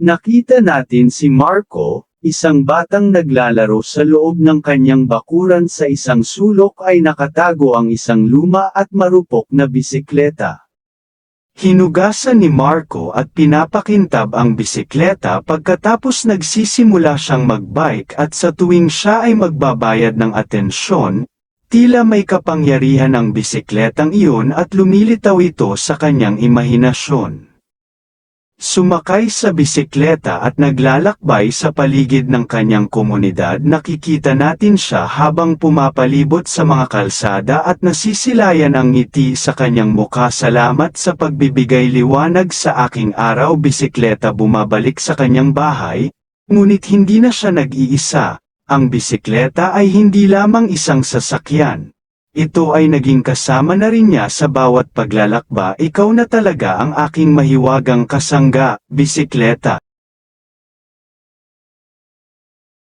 Nakita natin si Marco, isang batang naglalaro sa loob ng kanyang bakuran sa isang sulok ay nakatago ang isang luma at marupok na bisikleta. Hinugasan ni Marco at pinapakintab ang bisikleta pagkatapos nagsisimula siyang magbike at sa tuwing siya ay magbabayad ng atensyon, tila may kapangyarihan ang bisikletang iyon at lumilitaw ito sa kanyang imahinasyon. Sumakay sa bisikleta at naglalakbay sa paligid ng kanyang komunidad nakikita natin siya habang pumapalibot sa mga kalsada at nasisilayan ang ngiti sa kanyang muka salamat sa pagbibigay liwanag sa aking araw. Bisikleta bumabalik sa kanyang bahay, ngunit hindi na siya nag-iisa, ang bisikleta ay hindi lamang isang sasakyan. Ito ay naging kasama na rin niya sa bawat paglalakba ikaw na talaga ang aking mahiwagang kasangga, bisikleta.